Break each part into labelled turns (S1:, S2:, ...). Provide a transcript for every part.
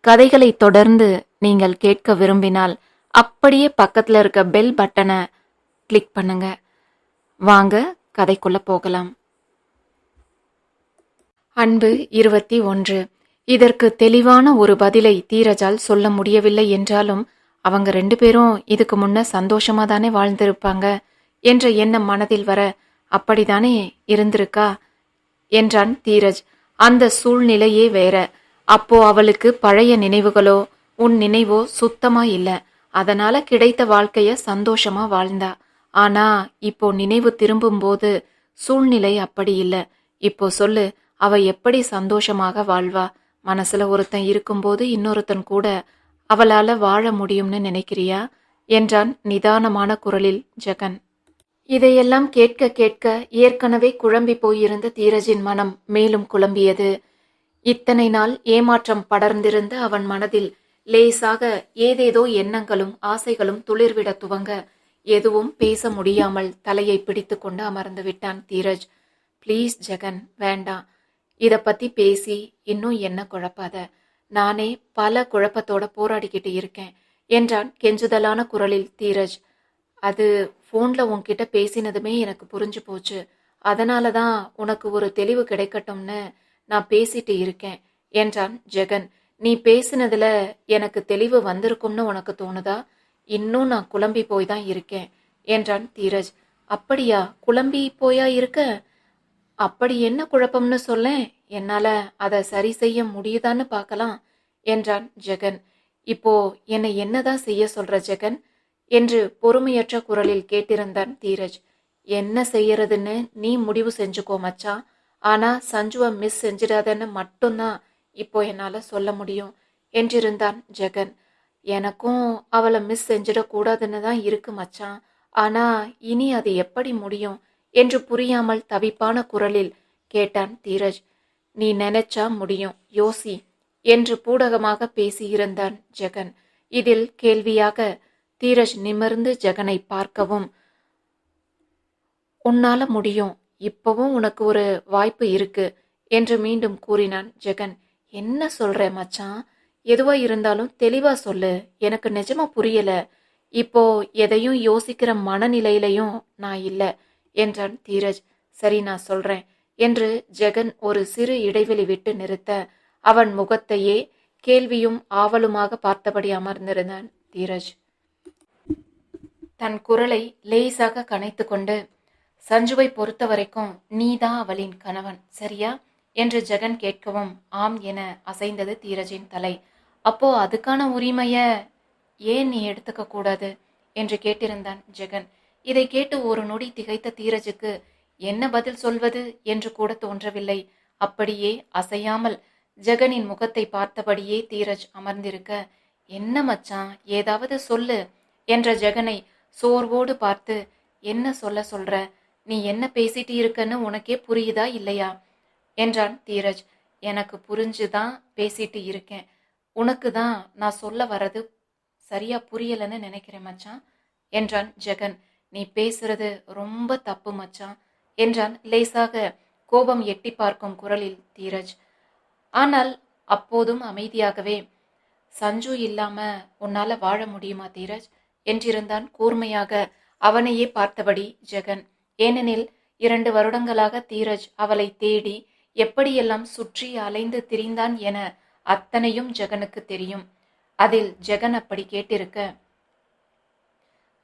S1: கதைகளை தொடர்ந்து நீங்கள் கேட்க விரும்பினால் அப்படியே பக்கத்தில் இருக்க பெல் பட்டனை கிளிக் பண்ணுங்க. வாங்க கதைக்குள்ள போகலாம். அன்பு இருபத்தி ஒன்று. இதற்கு தெளிவான ஒரு பதிலை தீரஜால் சொல்ல முடியவில்லை என்றாலும் அவங்க ரெண்டு பேரும் இதுக்கு முன்ன சந்தோஷமா தானே வாழ்ந்திருப்பாங்க என்ற எண்ணம் மனதில் வர அப்படிதானே இருந்திருக்கா? என்றான் தீரஜ். அந்த சூழ்நிலையே வேற. அப்போ அவளுக்கு பழைய நினைவுகளோ உன் நினைவோ சுத்தமா இல்ல. அதனால கிடைத்த வாழ்க்கைய சந்தோஷமா வாழ்ந்தா. ஆனா இப்போ நினைவு திரும்பும்போது சூழ்நிலை அப்படி இல்ல. இப்போ சொல்லு அவ எப்படி சந்தோஷமாக வாழ்வா? மனசுல ஒருத்தன் இருக்கும்போது இன்னொருத்தன் கூட அவளால வாழ முடியும்னு நினைக்கிறியா? என்றான் நிதானமான குரலில் ஜெகன். இதையெல்லாம் கேட்க கேட்க ஏற்கனவே குழம்பி போயிருந்த தீரஜின் மனம் மேலும் குழம்பியது. இத்தனை நாள் ஏமாற்றம் படர்ந்திருந்த அவன் மனதில் லேசாக ஏதேதோ எண்ணங்களும் ஆசைகளும் துளிர்விட துவங்க எதுவும் பேச முடியாமல் தலையை பிடித்து கொண்டு அமர்ந்து விட்டான் தீரஜ். ப்ளீஸ் ஜெகன் வேண்டாம். இதை பத்தி பேசி இன்னும் என்ன குழப்பாத? நானே பல குழப்பத்தோட போராடிக்கிட்டு இருக்கேன் என்றான் கெஞ்சுதலான குரலில் தீரஜ். அது ஃபோன்ல உன்கிட்ட பேசினதுமே எனக்கு புரிஞ்சு போச்சு. அதனால தான் உனக்கு ஒரு தெளிவு கிடைக்கட்டும்னு நான் பேசிட்டு இருக்கேன் என்றான் ஜெகன். நீ பேசினதுல எனக்கு தெளிவு வந்திருக்கும்னு உனக்கு தோணுதா? இன்னும் நான் குழம்பி போய் தான் இருக்கேன் என்றான் தீரஜ். அப்படியா? குழம்பி போயா இருக்க? அப்படி என்ன குழப்பம்னு சொல்லேன்? என்னால அதை சரி செய்ய முடியுதான்னு பார்க்கலாம் என்றான் ஜெகன். இப்போ என்னை என்னதான் செய்ய சொல்ற ஜெகன்? என்று பொறுமையற்ற குரலில் கேட்டிருந்தான் தீரஜ். என்ன செய்யறதுன்னு நீ முடிவு செஞ்சுக்கோ மச்சான். ஆனா சஞ்சுவை மிஸ் செஞ்சிடாதன்னு மட்டும்தான் இப்போ என்னால் சொல்ல முடியும் என்றிருந்தான் ஜெகன். எனக்கும் அவளை மிஸ் செஞ்சிடக்கூடாதுன்னு தான் இருக்கு மச்சான். ஆனா இனி அது எப்படி முடியும் என்று புரியாமல் தவிப்பான குரலில் கேட்டான் தீரஜ். நீ நினைச்சா முடியும் யோசி என்று பூடகமாக பேசியிருந்தான் ஜெகன். இதில் கேள்வியாக தீரஜ் நிமிர்ந்து ஜெகனை பார்க்கவும் உன்னால முடியும் இப்பவும் உனக்கு ஒரு வாய்ப்பு இருக்கு என்று மீண்டும் கூறினான் ஜெகன். என்ன சொல்ற மச்சான்? எதுவா இருந்தாலும் தெளிவா சொல்லு. எனக்கு நிஜமா புரியல. இப்போ எதையும் யோசிக்கிற மனநிலையிலையும் நான் இல்லை என்றான் தீரஜ். சரி நான் சொல்றேன் என்று ஜெகன் ஒரு சிறு இடைவெளி விட்டு நிறுத்த அவன் முகத்தையே கேள்வியும் ஆவலுமாக பார்த்தபடி அமர்ந்திருந்தான் தீரஜ். தன் குரலை லேசாக கனைத்து கொண்டு சஞ்சுவை பொறுத்த வரைக்கும் நீதான் அவளின் கணவன் சரியா? என்று ஜெகன் கேட்கவும் ஆம் என அசைந்தது தீரஜின் தலை. அப்போ அதுக்கான உரிமைய ஏன் நீ எடுத்துக்க கூடாது? என்று கேட்டிருந்தான் ஜெகன். இதை கேட்டு ஒரு நொடி திகைத்த தீரஜுக்கு என்ன பதில் சொல்வது? என்று கூட தோன்றவில்லை. அப்படியே அசையாமல் ஜெகனின் முகத்தை பார்த்தபடியே தீரஜ் அமர்ந்திருக்க என்ன மச்சான் ஏதாவது சொல்லு என்ற ஜெகனை சோர்வோடு பார்த்து என்ன சொல்ல சொல்ற? நீ என்ன பேசிட்டு இருக்கன்னு உனக்கே புரியுதா இல்லையா? என்றான் தீரஜ். எனக்கு புரிஞ்சுதான் பேசிட்டு இருக்கேன் உனக்கு தான் நான் சொல்ல வர்றது சரியா புரியலன்னு நினைக்கிறேன் மச்சான் என்றான் ஜெகன். நீ பேசுறது ரொம்ப தப்பு மச்சான் என்றான் லேசாக கோபம் எட்டி பார்க்கும் குரலில் தீரஜ். ஆனால் அப்போதும் அமைதியாகவே சஞ்சு இல்லாம உன்னால வாழ முடியுமா தீரஜ்? என்றிருந்தான் கூர்மையாக அவனையே பார்த்தபடி ஜெகன். ஏனெனில் இரண்டு வருடங்களாக தீரஜ் அவளை தேடி எப்படியெல்லாம் சுற்றி அலைந்து திரிந்தான் என அத்தனையும் ஜெகனுக்கு தெரியும். அதில் ஜெகன் அப்படி கேட்டிருக்க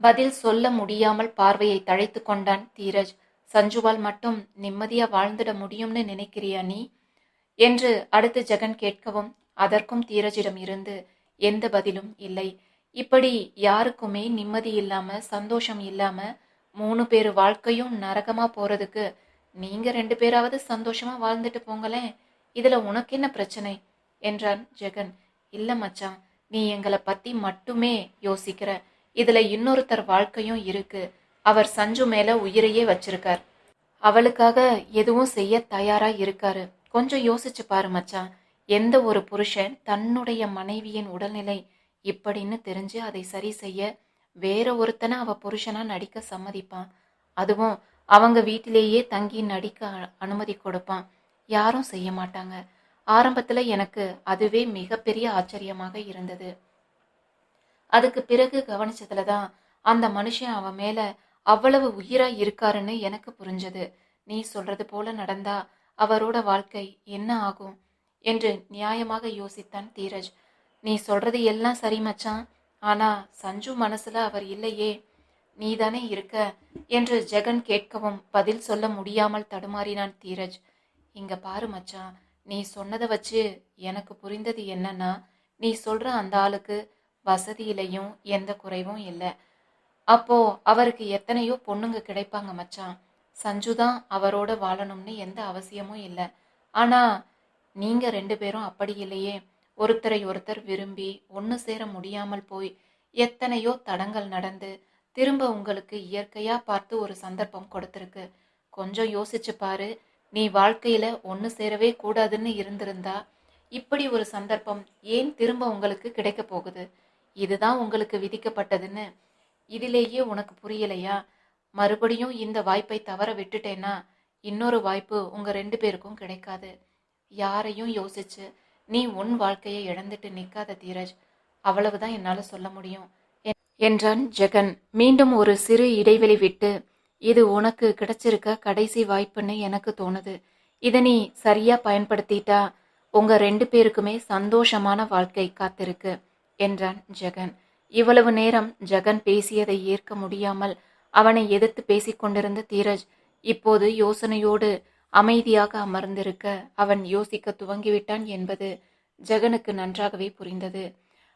S1: பதில் சொல்ல முடியாமல் பார்வையை தழைத்து கொண்டான் தீரஜ். சஞ்சுவால் மட்டும் நிம்மதியா வாழ்ந்துட முடியும்னு நினைக்கிறியா நீ? என்று அடுத்து ஜெகன் கேட்கவும் அதற்கும் தீரஜிடம் இருந்து எந்த பதிலும் இல்லை. இப்படி யாருக்குமே நிம்மதி இல்லாம சந்தோஷம் இல்லாம மூணு பேர் வாழ்க்கையும் நரகமா போறதுக்கு நீங்க ரெண்டு பேராவது சந்தோஷமா வாழ்ந்துட்டு போங்களேன் இதுல உனக்கு என்ன பிரச்சனை? என்றான் ஜெகன். இல்ல மச்சான் நீ எங்களை பத்தி மட்டுமே யோசிக்கிற. இதுல இன்னொருத்தர் வாழ்க்கையும் இருக்கு. அவர் சஞ்சு மேல உயிரையே வச்சிருக்கார். அவளுக்காக எதுவும் செய்ய தயாரா இருக்காரு. கொஞ்சம் யோசிச்சு பாரு மச்சான். எந்த ஒரு புருஷன் தன்னுடைய மனைவியின் உடல்நிலை இப்படின்னு தெரிஞ்சு அதை சரி செய்ய வேற ஒருத்தனை அவ புருஷனா நடிக்க சம்மதிப்பான். அதுவும் அவங்க வீட்டிலேயே தங்கி நடிக்க அனுமதி கொடுப்பான். யாரும் செய்ய மாட்டாங்க. ஆரம்பத்துல எனக்கு அதுவே மிகப்பெரிய ஆச்சரியமாக இருந்தது. அதுக்கு பிறகு கவனிச்சதுல தான் அந்த மனுஷன் அவன் மேல அவ்வளவு உயிரா இருக்காருன்னு எனக்கு புரிஞ்சது. நீ சொல்றது போல நடந்தா அவரோட வாழ்க்கை என்ன ஆகும்? என்று நியாயமாக யோசித்தான் தீரஜ். நீ சொல்றது எல்லாம் சரி மச்சான். ஆனா சஞ்சு மனசுல அவர் இல்லையே. நீதானே இருக்க என்று ஜெகன் கேட்கவும் பதில் சொல்ல முடியாமல் தடுமாறினான் தீரஜ். இங்க பாரு மச்சான் நீ சொன்னதை வச்சு எனக்கு புரிந்தது என்னன்னா நீ சொல்ற அந்த ஆளுக்கு வசதியிலையும் எந்த குறைவும் இல்லை. அப்போ அவருக்கு எத்தனையோ பொண்ணுங்க கிடைப்பாங்க மச்சான் சஞ்சு தான் அவரோட வாழணும்னு எந்த அவசியமும் இல்லை. ஆனா நீங்க ரெண்டு பேரும் அப்படி இல்லையே. ஒருத்தரை ஒருத்தர் விரும்பி ஒன்று சேர முடியாமல் போய் எத்தனையோ தடங்கள் நடந்து திரும்ப உங்களுக்கு இயற்கையா பார்த்து ஒரு சந்தர்ப்பம் கொடுத்துருக்கு. கொஞ்சம் யோசிச்சு பாரு. நீ வாழ்க்கையில ஒன்று சேரவே கூடாதுன்னு இருந்திருந்தா இப்படி ஒரு சந்தர்ப்பம் ஏன் திரும்ப உங்களுக்கு கிடைக்க போகுது? இதுதான் உங்களுக்கு விதிக்கப்பட்டதுன்னு. இதிலேயே உனக்கு புரியலையா? மறுபடியும் இந்த வாய்ப்பை தவற விட்டுட்டேன்னா இன்னொரு வாய்ப்பு உங்க ரெண்டு பேருக்கும் கிடைக்காது. யாரையும் யோசிச்சு நீ உன் வாழ்க்கையை இழந்துட்டு நிற்காத தீரஜ். அவ்வளவுதான் என்னால் சொல்ல முடியும். என்றான் ஜெகன். மீண்டும் ஒரு சிறு இடைவெளி விட்டு இது உனக்கு கிடைச்சிருக்க கடைசி வாய்ப்புன்னு எனக்கு தோணுது. இதை நீ சரியா பயன்படுத்திட்டா உங்க ரெண்டு பேருக்குமே சந்தோஷமான வாழ்க்கை காத்திருக்கு என்றான் ஜெகன். இவ்வளவு நேரம் ஜெகன் பேசியதை ஏற்க முடியாமல் அவனை எதிர்த்து பேசிக் கொண்டிருந்த தீரஜ் இப்போது யோசனையோடு அமைதியாக அமர்ந்திருக்க அவன் யோசிக்க துவங்கிவிட்டான் என்பது ஜெகனுக்கு நன்றாகவே புரிந்தது.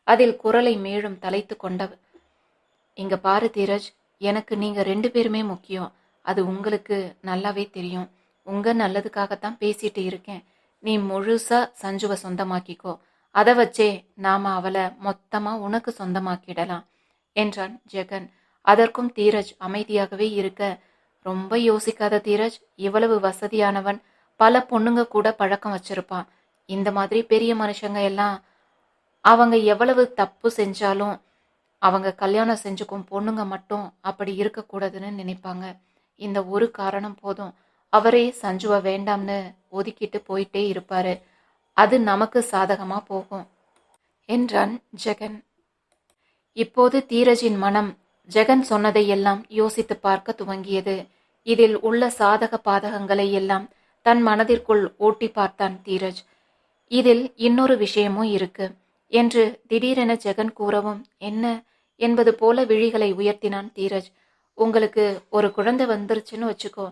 S1: அதில் குரலை மேலும் தலைத்து கொண்ட இங்க பாரு தீரஜ் எனக்கு நீங்க ரெண்டு பேருமே முக்கியம். அது உங்களுக்கு நல்லாவே தெரியும். உங்க நல்லதுக்காகத்தான் பேசிட்டு இருக்கேன். நீ முழுசா சஞ்சுவை சொந்தமாக்கிக்கோ. அதை வச்சே நாம அவளை மொத்தமா உனக்கு சொந்தமாக்கிடலாம் என்றான் ஜெகன். அதற்கும் தீரஜ் அமைதியாகவே இருக்க ரொம்ப யோசிக்காத தீரஜ் இவ்வளவு வசதியானவன். பல பொண்ணுங்க கூட பழக்கம் வச்சிருப்பான். இந்த மாதிரி பெரிய மனுஷங்க எல்லாம் அவங்க எவ்வளவு தப்பு செஞ்சாலும் அவங்க கல்யாணம் செஞ்சுக்கும் பொண்ணுங்க மட்டும் அப்படி இருக்கக்கூடாதுன்னு நினைப்பாங்க. இந்த ஒரு காரணம் போதும். அவரே சஞ்சுவை வேண்டாம்னு ஒதுக்கிட்டு போயிட்டே இருப்பாரு. அது நமக்கு சாதகமா போகும். என்றான் ஜெகன். இப்போது தீரஜின் மனம் ஜெகன் சொன்னதையெல்லாம் யோசித்து பார்க்க துவங்கியது. இதில் உள்ள சாதக பாதகங்களை எல்லாம் தன் மனதிற்குள் ஓட்டி பார்த்தான் தீரஜ். இதில் இன்னொரு விஷயமும் இருக்கு என்று திடீரென ஜெகன் கூறவும் என்ன? என்பது போல விழிகளை உயர்த்தினான் தீரஜ். உங்களுக்கு ஒரு குழந்தை வந்துருச்சுன்னு வச்சுக்கோ.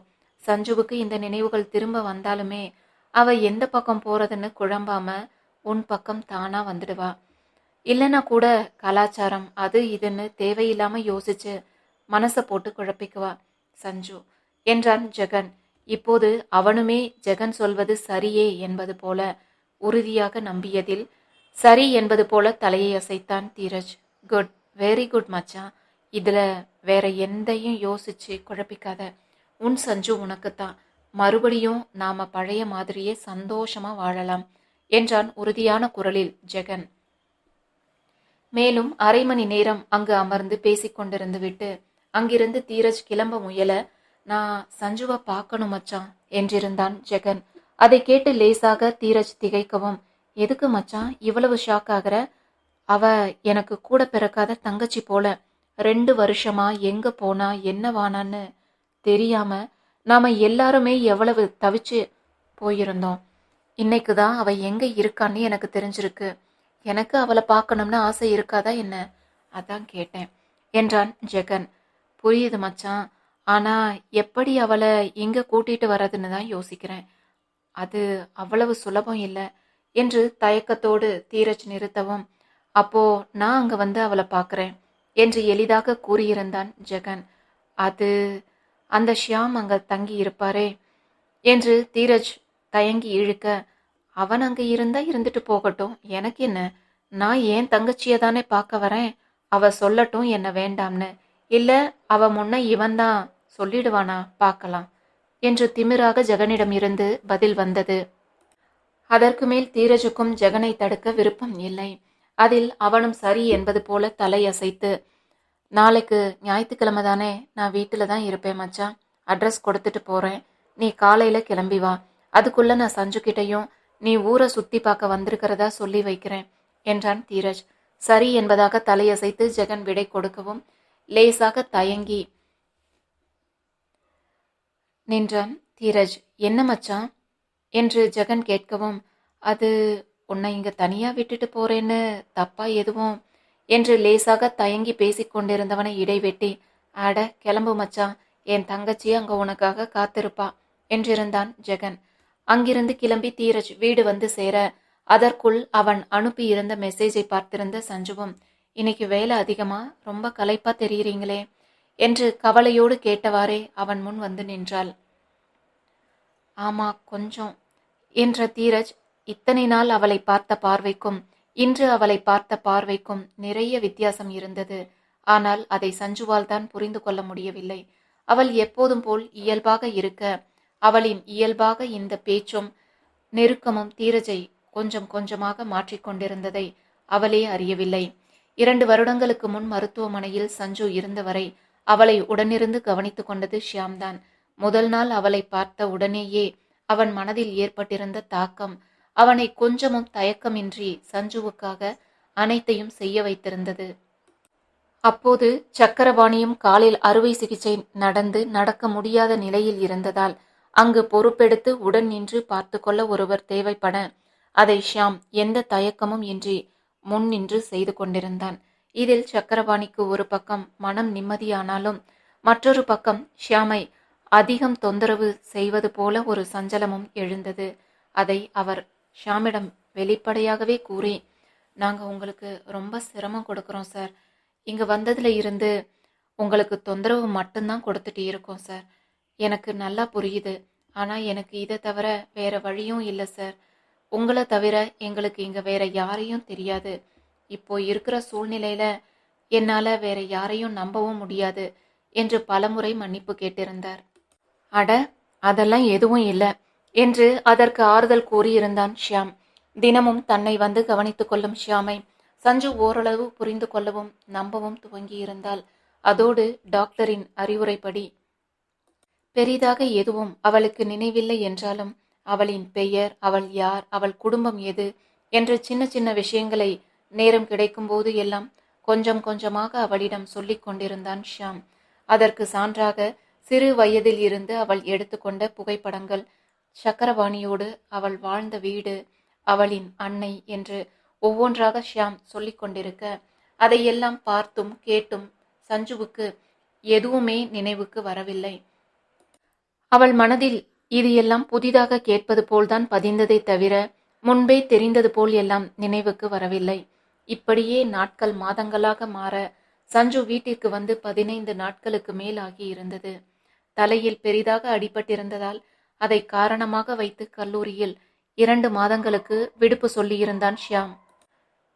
S1: சஞ்சுவுக்கு இந்த நினைவுகள் திரும்ப வந்தாலுமே அவ எந்த பக்கம் போறதுன்னு குழம்பாம உன் பக்கம் தானா வந்துடுவா. இல்லைன்னா கூட கலாச்சாரம் அது இதுன்னு தேவையில்லாம யோசிச்சு மனசை போட்டு குழப்பிக்குவா. சஞ்சு என்றான் ஜெகன். இப்போது அவனுமே ஜெகன் சொல்வது சரியே என்பது போல உறுதியாக நம்பியதில் சரி என்பது போல தலையை அசைத்தான் தீரஜ். குட் வெரி குட் மச்சான் இதுல வேற எந்தையும் யோசிச்சு குழப்பிக்காத. உன் சஞ்சு உனக்குத்தான். மறுபடியும் நாம பழைய மாதிரியே சந்தோஷமா வாழலாம் என்றான் உறுதியான குரலில் ஜெகன். மேலும் அரை மணி நேரம் அங்கு அமர்ந்து பேசிக்கொண்டிருந்து விட்டு அங்கிருந்து தீரஜ் கிளம்ப முயல நான் சஞ்சுவை பார்க்கணும் மச்சான் என்றிருந்தான் ஜெகன். அதை கேட்டு லேசாக தீரஜ் திகைக்கவும் எதுக்கு மச்சான் இவ்வளவு ஷாக் ஆகுற? அவ எனக்கு கூட பிறக்காத தங்கச்சி போல ரெண்டு வருஷமா எங்க போனா என்னவானான்னு தெரியாம நாம எல்லாருமே எவ்வளவு தவிச்சு போயிருந்தோம். இன்னைக்கு தான் அவ எங்க இருக்கான்னு எனக்கு தெரிஞ்சிருக்கு. எனக்கு அவளை பார்க்கணும்னு ஆசை இருக்காதா என்ன? அதான் கேட்டேன். என்றான் ஜெகன். புரியுது மச்சான். ஆனா எப்படி அவளை இங்க கூட்டிட்டு வர்றதுன்னு தான் யோசிக்கிறேன். அது அவ்வளவு சுலபம் இல்லை என்று தயக்கத்தோடு தீரஜ் நிறுத்தவும். அப்போ நான் அங்க வந்து அவளை பார்க்கறேன் என்று எளிதாக கூறியிருந்தான் ஜெகன். அது அந்த ஷியாம் அங்க தங்கி இருப்பாரே என்று தீரஜ் தயங்கி இழுக்க அவன் அங்க இருந்தா இருந்துட்டு போகட்டும். எனக்கு என்ன? நான் ஏன் தங்கச்சியை தானே பார்க்க வரேன்? அவ சொல்லட்டும் என்ன வேண்டாம்னு. இல்ல அவ முன்ன இவன்தான். சொல்லிடுவானா? பார்க்கலாம். என்று திமிராக ஜெகனிடம் இருந்து பதில் வந்தது. அதற்கு மேல் தீரஜுக்கும் ஜெகனை தடுக்க விருப்பம் இல்லை. அதில் அவனும் சரி என்பது போல தலையசைத்து நாளைக்கு ஞாயிற்றுக்கிழமை தானே? நான் வீட்டில் தான் இருப்பேன் மச்சான். அட்ரஸ் கொடுத்துட்டு போகிறேன் நீ காலையில் கிளம்பி வா. அதுக்குள்ள நான் சஞ்சுக்கிட்டையும் நீ ஊரை சுற்றி பார்க்க வந்திருக்கிறதா சொல்லி வைக்கிறேன் என்றான் தீரஜ். சரி என்பதாக தலையசைத்து ஜெகன் விடை கொடுக்கவும் லேசாக தயங்கி நின்றான். தீரஜ் என்ன மச்சான் என்று ஜெகன் கேட்கவும் அது உன்னை இங்க தனியா விட்டுட்டு போறேன்னு தப்பா எதுவும்? என்று லேசாக தயங்கி பேசிக் கொண்டிருந்தவனை இடைவெட்டி அட கிளம்பு மச்சான் என் தங்கச்சி அங்க உனக்காக காத்திருப்பா என்றிருந்தான் ஜெகன். அங்கிருந்து கிளம்பி தீரஜ் வீடு வந்து சேர அதற்குள் அவன் அனுப்பியிருந்த மெசேஜை பார்த்திருந்த சஞ்சுவும் இன்னைக்கு வேலை அதிகமா? ரொம்ப களைப்பா தெரியுறீங்களே என்று கவலையோடு கேட்டவாறே அவன் முன் வந்து நின்றாள். ஆமா கொஞ்சம் என்ற தீரஜ் இத்தனை நாள் அவளை பார்த்த பார்வைக்கும் இன்று அவளை பார்த்த பார்வைக்கும் நிறைய வித்தியாசம் இருந்தது. ஆனால் அதை சஞ்சுவால் தான் புரிந்து கொள்ள முடியவில்லை. அவள் எப்போதும் போல் இயல்பாக இருக்க அவளின் இயல்பாக இந்த பேச்சும் நெருக்கமும் தீரஜை கொஞ்சம் கொஞ்சமாக மாற்றிக்கொண்டிருந்ததை அவளே அறியவில்லை. இரண்டு வருடங்களுக்கு முன் மருத்துவமனையில் சஞ்சு இருந்தவரை அவளை உடனிருந்து கவனித்துக் கொண்டது ஷியாம்தான். முதல் நாள் அவளை பார்த்த உடனேயே அவன் மனதில் ஏற்பட்டிருந்த தாக்கம் அவனை கொஞ்சமும் தயக்கமின்றி சஞ்சுவுக்காக அனைத்தையும் செய்ய வைத்திருந்தது. அப்போது சக்கரபாணியும் காலில் அறுவை சிகிச்சை நடந்து நடக்க முடியாத நிலையில் இருந்ததால் அங்கு பொறுப்பெடுத்து உடன் நின்று பார்த்து கொள்ள ஒருவர் தேவைப்பட. அதை ஷியாம் எந்த தயக்கமும் இன்றி முன் நின்று செய்து கொண்டிருந்தான். இதில் சக்கரபாணிக்கு ஒரு பக்கம் மனம் நிம்மதியானாலும் மற்றொரு பக்கம் ஷியாமை அதிகம் தொந்தரவு செய்வது போல ஒரு சஞ்சலமும் எழுந்தது. அதை அவர் ஷியாமிடம் வெளிப்படையாகவே கூறி நாங்கள் உங்களுக்கு ரொம்ப சிரமம் கொடுக்குறோம் சார். இங்கே வந்ததில் இருந்து உங்களுக்கு தொந்தரவு மட்டும்தான் கொடுத்துட்டு இருக்கோம் சார். எனக்கு நல்லா புரியுது. ஆனால் எனக்கு இதை தவிர வேற வழியும் இல்லை சார். உங்களை தவிர எங்களுக்கு இங்கே வேற யாரையும் தெரியாது. இப்போ இருக்கிற சூழ்நிலையில என்னால் வேற யாரையும் நம்பவும் முடியாது என்று பலமுறை மன்னிப்பு கேட்டிருந்தார். அட அதெல்லாம் எதுவும் இல்லை என்று அதற்கு ஆறுதல் கூறியிருந்தான் ஷியாம். தினமும் தன்னை வந்து கவனித்துக் கொள்ளும் ஷியாமை சஞ்சு ஓரளவு புரிந்து கொள்ளவும் நம்பவும் துவங்கியிருந்தாள். அதோடு டாக்டரின் அறிவுரைப்படி பெரிதாக எதுவும் அவளுக்கு நினைவில்லை என்றாலும் அவளின் பெயர் அவள் யார் அவள் குடும்பம் எது என்ற சின்ன சின்ன விஷயங்களை நேரம் கிடைக்கும்போது எல்லாம் கொஞ்சம் கொஞ்சமாக அவளிடம் சொல்லிக் கொண்டிருந்தான் ஷியாம். அதற்கு சான்றாக சிறு வயதில் இருந்து அவள் எடுத்துக்கொண்ட புகைப்படங்கள் சக்கரவாணியோடு அவள் வாழ்ந்த வீடு அவளின் அன்னை என்று ஒவ்வொன்றாக ஷியாம் சொல்லிக் கொண்டிருக்க அதையெல்லாம் பார்த்தும் கேட்டும் சஞ்சுவுக்கு எதுவுமே நினைவுக்கு வரவில்லை. அவள் மனதில் இது எல்லாம் புதிதாக கேட்பது போல்தான் பதிந்ததை தவிர முன்பே தெரிந்தது போல் எல்லாம் நினைவுக்கு வரவில்லை. இப்படியே நாட்கள் மாதங்களாக மாற சஞ்சு வீட்டிற்கு வந்து பதினைந்து நாட்களுக்கு மேல் ஆகி இருந்தது. தலையில் பெரிதாக அடிபட்டிருந்ததால் அதை காரணமாக வைத்து கல்லூரியில் இரண்டு மாதங்களுக்கு விடுப்பு சொல்லியிருந்தான் ஷியாம்.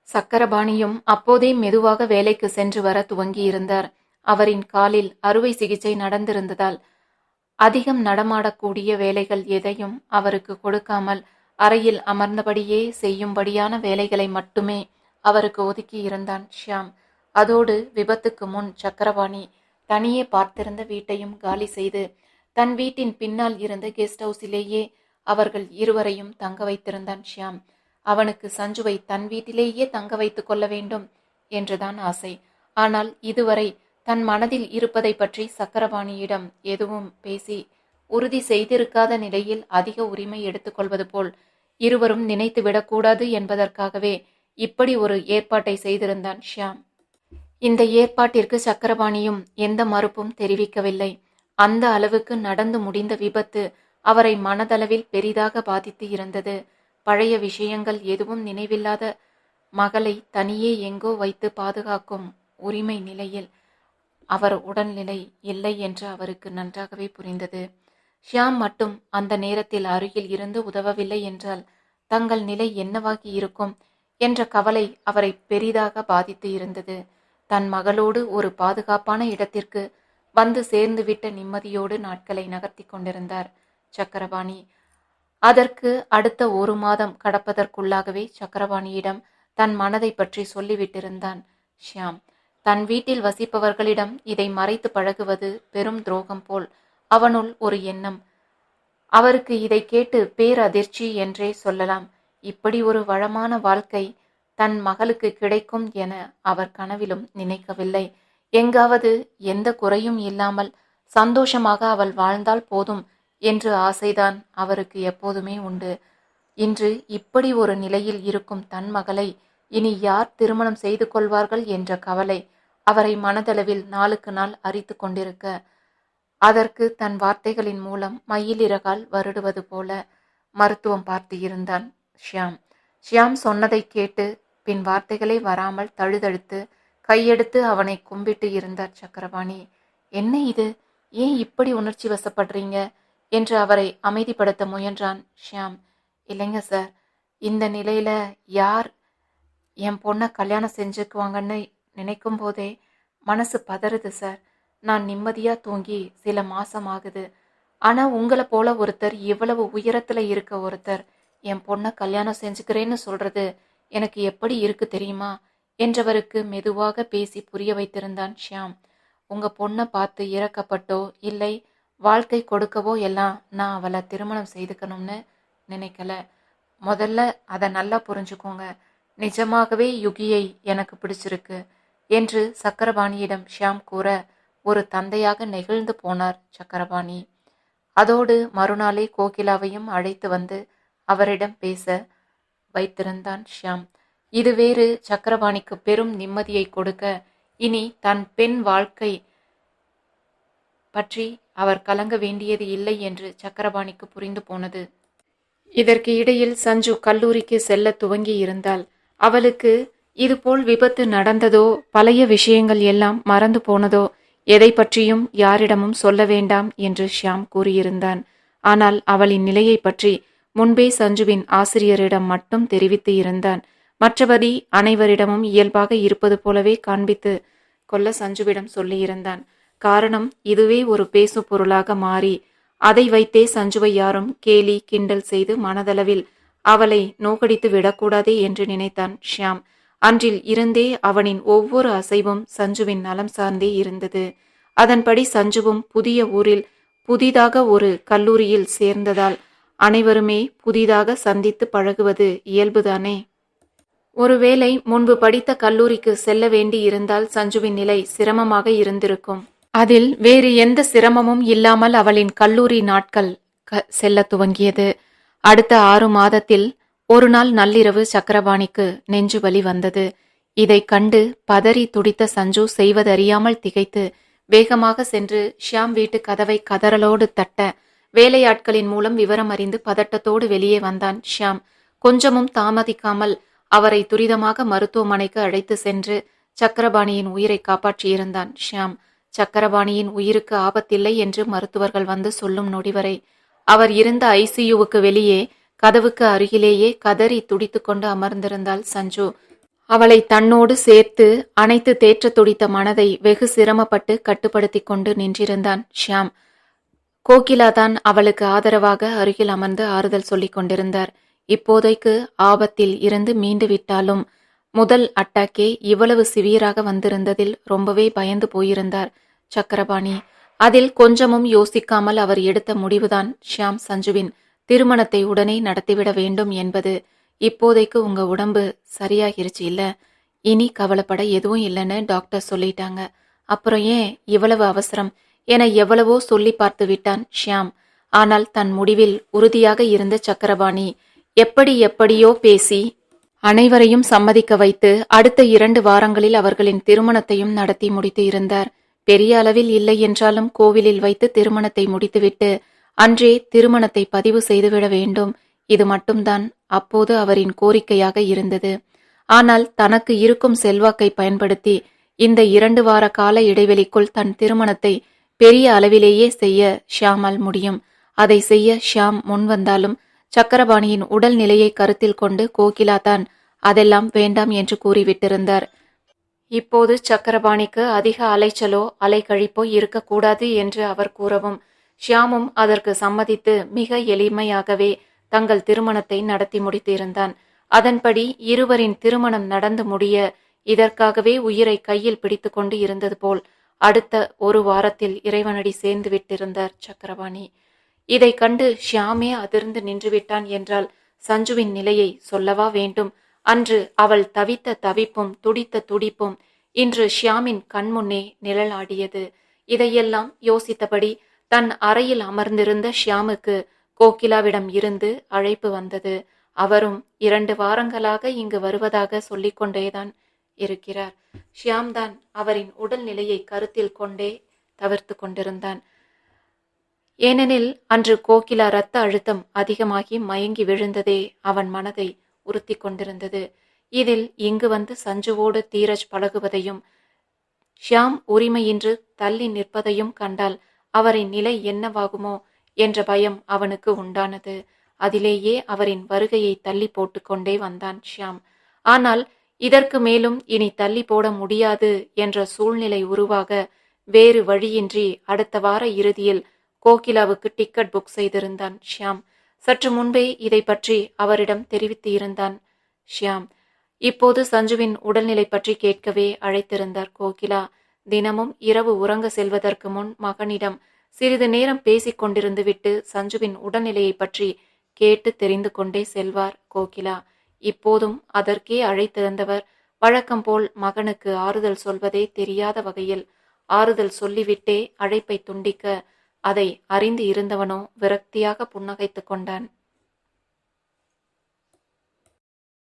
S1: சக்கரபாணியும் அப்போதே மெதுவாக வேலைக்கு சென்று வர துவங்கியிருந்தார். அவரின் காலில் அறுவை சிகிச்சை நடந்திருந்ததால் அதிகம் நடமாடக்கூடிய வேலைகள் எதையும் அவருக்கு கொடுக்காமல் அறையில் அமர்ந்தபடியே செய்யும்படியான வேலைகளை மட்டுமே அவருக்கு ஒதுக்கி இருந்தான் ஷியாம். அதோடு விபத்துக்கு முன் சக்கரவாணி தனியே பார்த்திருந்த வீட்டையும் காலி செய்து தன் வீட்டின் பின்னால் இருந்த கெஸ்ட் ஹவுஸிலேயே அவர்கள் இருவரையும் தங்க வைத்திருந்தான் ஷியாம். அவனுக்கு சஞ்சுவை தன் வீட்டிலேயே தங்க வைத்துக் கொள்ள வேண்டும் என்றுதான் ஆசை. ஆனால் இதுவரை தன் மனதில் இருப்பதை பற்றி சக்கரபாணியிடம் எதுவும் பேசி உறுதி செய்திருக்காத நிலையில் அதிக உரிமை எடுத்துக்கொள்வது போல் இருவரும் நினைத்து விடக்கூடாது என்பதற்காகவே இப்படி ஒரு ஏற்பாட்டை செய்திருந்தான் ஷியாம். இந்த ஏற்பாட்டிற்கு சக்கரபாணியும் எந்த மறுப்பும் தெரிவிக்கவில்லை. அந்த அளவுக்கு நடந்து முடிந்த விபத்து அவரை மனதளவில் பெரிதாக பாதித்து இருந்தது. பழைய விஷயங்கள் எதுவும் நினைவில்லாத மகளை தனியே எங்கோ வைத்து பாதுகாக்கும் உரிமை நிலையில் அவர் உடல்நிலை இல்லை என்று அவருக்கு நன்றாகவே புரிந்தது. ஷியாம் மட்டும் அந்த நேரத்தில் அருகில் இருந்து உதவவில்லை என்றால் தங்கள் நிலை என்னவாகி இருக்கும் என்ற கவலை அவரை பெரிதாக பாதித்து இருந்தது. தன் மகளோடு ஒரு பாதுகாப்பான இடத்திற்கு வந்து சேர்ந்துவிட்ட நிம்மதியோடு நாட்களை நகர்த்தி கொண்டிருந்தார் சக்கரபாணி. அதற்கு அடுத்த ஒரு மாதம் கடப்பதற்குள்ளாகவே சக்கரபாணியிடம் தன் மனதை பற்றி சொல்லிவிட்டிருந்தான் ஷியாம். தன் வீட்டில் வசிப்பவர்களிடம் இதை மறைத்து பழகுவது பெரும் துரோகம் போல் அவனுள் ஒரு எண்ணம். அவருக்கு இதை கேட்டு பேரதிர்ச்சி என்றே சொல்லலாம். இப்படி ஒரு வளமான வாழ்க்கை தன் மகளுக்கு கிடைக்கும் என அவர் கனவிலும் நினைக்கவில்லை. எங்காவது எந்த குறையும் இல்லாமல் சந்தோஷமாக அவள் வாழ்ந்தால் போதும் என்று ஆசைதான் அவருக்கு எப்போதுமே உண்டு. இன்று இப்படி ஒரு நிலையில் இருக்கும் தன் மகளை இனி யார் திருமணம் செய்து கொள்வார்கள் என்ற கவலை அவரை மனதளவில் நாளுக்கு நாள் அரித்து கொண்டிருக்க அதற்கு தன் வார்த்தைகளின் மூலம் மயிலிறகால் வருடுவது போல மருத்துவம் பார்த்து இருந்தான் ஷியாம். ஷியாம் சொன்னதை கேட்டு பின் வார்த்தைகளே வராமல் தழுதழுத்து கையெடுத்து அவனை கும்பிட்டு இருந்தார் சக்கரபாணி. என்ன இது? ஏன் இப்படி உணர்ச்சி வசப்படுறீங்க? என்று அவரை அமைதிப்படுத்த முயன்றான் ஷியாம். இல்லைங்க சார் இந்த நிலையில யார் என் பொண்ணை கல்யாணம் செஞ்சுக்குவாங்கன்னு நினைக்கும் போதே மனசு பதறுது சார். நான் நிம்மதியா தூங்கி சில மாசம் ஆகுது ஆனா உங்களை போல ஒருத்தர் இவ்வளவு உயரத்துல இருக்க ஒருத்தர் என் பொண்ணை கல்யாணம் செஞ்சுக்கிறேன்னு சொல்றது எனக்கு எப்படி இருக்கு தெரியுமா? என்றவருக்கு மெதுவாக பேசி புரிய வைத்திருந்தான் ஷியாம். உங்க பொண்ணை பார்த்து இறக்கப்பட்டோ இல்லை வாழ்க்கை கொடுக்கவோ எல்லாம் நான் அவளை திருமணம் செய்துக்கணும்னு நினைக்கல. முதல்ல அதை நல்லா புரிஞ்சுக்கோங்க. நிஜமாகவே யுகியை எனக்கு பிடிச்சிருக்கு என்று சக்கரபாணியிடம் ஷியாம் கூற ஒரு தந்தையாக நெகிழ்ந்து போனார் சக்கரபாணி. அதோடு மறுநாளே கோகிலாவையும் அழைத்து வந்து அவரிடம் பேச வைத்திருந்தான் ஷியாம். இது வேறு சக்கரபாணிக்கு பெரும் நிம்மதியை கொடுக்க இனி தன் பெண் வாழ்க்கை பற்றி அவர் கலங்க வேண்டியது இல்லை என்று சக்கரபாணிக்கு புரிந்து போனது. இதற்கு இடையில் சஞ்சு கல்லூரிக்கு செல்ல துவங்கி இருந்தால் அவளுக்கு இதுபோல் விபத்து நடந்ததோ பழைய விஷயங்கள் எல்லாம் மறந்து போனதோ எதை பற்றியும் யாரிடமும் சொல்ல வேண்டாம் என்று ஷியாம் கூறியிருந்தான். ஆனால் அவளின் நிலையை பற்றி முன்பே சஞ்சுவின் ஆசிரியரிடம் மட்டும் தெரிவித்து இருந்தான். மற்றபடி அனைவரிடமும் இயல்பாக இருப்பது போலவே காண்பித்து கொல்ல சஞ்சுவிடம் சொல்லியிருந்தான். காரணம் இதுவே ஒரு பேசு பொருளாக மாறி அதை வைத்தே சஞ்சுவை யாரும் கேலி கிண்டல் செய்து மனதளவில் அவளை நோக்கடித்து விடக்கூடாதே என்று நினைத்தான் ஷியாம். அன்றில் இருந்தே அவனின் ஒவ்வொரு அசைவும் சஞ்சுவின் நலம் சார்ந்தே இருந்தது. அதன்படி சஞ்சுவும் புதிய ஊரில் புதிதாக ஒரு கல்லூரியில் சேர்ந்ததால் அனைவருமே புதிதாக சந்தித்து பழகுவது இயல்புதானே? ஒருவேளை முன்பு படித்த கல்லூரிக்கு செல்ல வேண்டி இருந்தால் சஞ்சுவின் நிலை சிரமமாக இருந்திருக்கும். அதில் வேறு எந்த சிரமமும் இல்லாமல் அவளின் கல்லூரி நாட்கள் க- செல்ல துவங்கியது. அடுத்த ஆறு மாதத்தில் ஒரு நாள் நள்ளிரவு சக்கரபாணிக்கு நெஞ்சு வலி வந்தது. இதைக் கண்டு பதறி துடித்த சஞ்சு செய்வதறியாமல் திகைத்து வேகமாக சென்று ஷியாம் வீட்டு கதவை கதறலோடு தட்ட வேலையாட்களின் மூலம் விவரம் அறிந்து பதட்டத்தோடு வெளியே வந்தான் ஷியாம். கொஞ்சமும் தாமதிக்காமல் அவரை துரிதமாக மருத்துவமனைக்கு அழைத்து சென்று சக்கரபாணியின் உயிரை காப்பாற்றியிருந்தான் ஷியாம். சக்கரபாணியின் உயிருக்கு ஆபத்தில்லை என்று மருத்துவர்கள் வந்து சொல்லும் நொடிவரை அவர் இருந்த ஐசியூவுக்கு வெளியே கதவுக்கு அருகிலேயே கதறி துடித்துக்கொண்டு அமர்ந்திருந்தாள் சஞ்சு. அவளை தன்னோடு சேர்த்து அனைத்து தேற்ற துடித்த மனதை வெகு சிரமப்பட்டு கட்டுப்படுத்தி கொண்டு நின்றிருந்தான் ஷியாம். கோகிலா தான் அவளுக்கு ஆதரவாக அருகில் அமர்ந்து ஆறுதல் சொல்லிக் கொண்டிருந்தார். இப்போதைக்கு ஆபத்தில் இருந்து மீண்டு விட்டாலும் முதல் அட்டாக்கே இவ்வளவு சிவியராக வந்திருந்ததில் ரொம்பவே பயந்து போயிருந்தார் சக்கரபாணி. அதில் கொஞ்சமும் யோசிக்காமல் அவர் எடுத்த முடிவுதான் ஷியாம் சஞ்சுவின் திருமணத்தை உடனே நடத்திவிட வேண்டும் என்பது. இப்போதைக்கு உங்க உடம்பு சரியாகிருச்சு இல்ல? இனி கவலைப்பட எதுவும் இல்லைன்னு டாக்டர் சொல்லிட்டாங்க. அப்புறம் ஏன் இவ்வளவு அவசரம் என எவ்வளவோ சொல்லி பார்த்து விட்டான் ஷியாம். ஆனால் தன் முடிவில் உறுதியாக இருந்த சக்கரபாணி எப்படி எப்படியோ பேசி அனைவரையும் சம்மதிக்க வைத்து அடுத்த இரண்டு வாரங்களில் அவர்களின் திருமணத்தையும் நடத்தி முடித்து இருந்தார். பெரிய அளவில் இல்லை என்றாலும் கோவிலில் வைத்து திருமணத்தை முடித்துவிட்டு அன்றே திருமணத்தை பதிவு செய்துவிட வேண்டும். இது மட்டும்தான் அப்போது அவரின் கோரிக்கையாக இருந்தது. ஆனால் தனக்கு இருக்கும் செல்வாக்கை பயன்படுத்தி இந்த இரண்டு வார கால இடைவெளிக்குள் தன் திருமணத்தை பெரிய அளவிலேயே செய்ய ஷியாமால் முடியும். அதை செய்ய ஷியாம் முன்வந்தாலும் சக்கரபாணியின் உடல் நிலையை கருத்தில் கொண்டு கோகிலா தான் அதெல்லாம் வேண்டாம் என்று கூறிவிட்டிருந்தார். இப்போது சக்கரபாணிக்கு அதிக அலைச்சலோ அலைக்கழிப்போ இருக்கக்கூடாது என்று அவர் கூறவும் ஷியாமும் அதற்கு சம்மதித்து மிக எளிமையாகவே தங்கள் திருமணத்தை நடத்தி முடித்திருந்தான். அதன்படி இருவரின் திருமணம் நடந்து முடிய இதற்காகவே உயிரை கையில் பிடித்துக்கொண்டு இருந்தது போல் அடுத்த ஒரு வாரத்தில் இறைவனடி சேர்ந்து விட்டிருந்தார் சக்கரபாணி. இதை கண்டு ஷியாமே அதிர்ந்து நின்றுவிட்டான் என்றால் சஞ்சுவின் நிலையை சொல்லவா வேண்டும்? அன்று அவள் தவித்த தவிப்பும் துடித்த துடிப்பும் இன்று ஷியாமின் கண்முன்னே நிழலாடியது. இதையெல்லாம் யோசித்தபடி தன் அறையில் அமர்ந்திருந்த ஷியாமுக்கு கோகிலாவிடம் இருந்து அழைப்பு வந்தது. அவரும் இரண்டு வாரங்களாக இங்கு வருவதாக சொல்லிக்கொண்டேதான் இருக்கிறார். ஷியாம் தான் அவரின் உடல்நிலையை கருத்தில் கொண்டே தவிர்த்து கொண்டிருந்தான். ஏனெனில் அன்று கோகிலா இரத்த அழுத்தம் அதிகமாகி மயங்கி விழுந்ததே அவன் மனதை உறுத்தி கொண்டிருந்தது இதில் இங்கு வந்து சஞ்சுவோடு தீரஜ் பழகுவதையும் ஷியாம் உரிமையின்றி தள்ளி நிற்பதையும் கண்டால் அவரின் நிலை என்னவாகுமோ என்ற பயம் அவனுக்கு உண்டானது. அதிலேயே அவரின் வருகையை தள்ளி போட்டுக்கொண்டே வந்தான் ஷியாம். ஆனால் இதற்கு மேலும் இனி தள்ளி போட முடியாது என்ற சூழ்நிலை உருவாக வேறு வழியின்றி அடுத்த வார இறுதியில் கோகிலாவுக்கு டிக்கெட் புக் செய்திருந்தான் ஷியாம். சற்று முன்பே இதை பற்றி அவரிடம் தெரிவித்து இருந்தான் ஷியாம் இப்போது சஞ்சுவின் உடல்நிலை பற்றி கேட்கவே அழைத்திருந்தார் கோகிலா. தினமும் இரவு உறங்க செல்வதற்கு முன் மகனிடம் சிறிது நேரம் பேசிக் கொண்டிருந்து விட்டு சஞ்சுவின் உடல்நிலையை பற்றி கேட்டு தெரிந்து கொண்டே செல்வார் கோகிலா. இப்போதும் அதற்கே அழைத்திருந்தவர் வழக்கம் போல் மகனுக்கு ஆறுதல் சொல்வதே தெரியாத வகையில் ஆறுதல் சொல்லிவிட்டே அழைப்பை துண்டிக்க அதை அறிந்து இருந்தவனோ விரக்தியாக புன்னகைத்துக் கொண்டான்.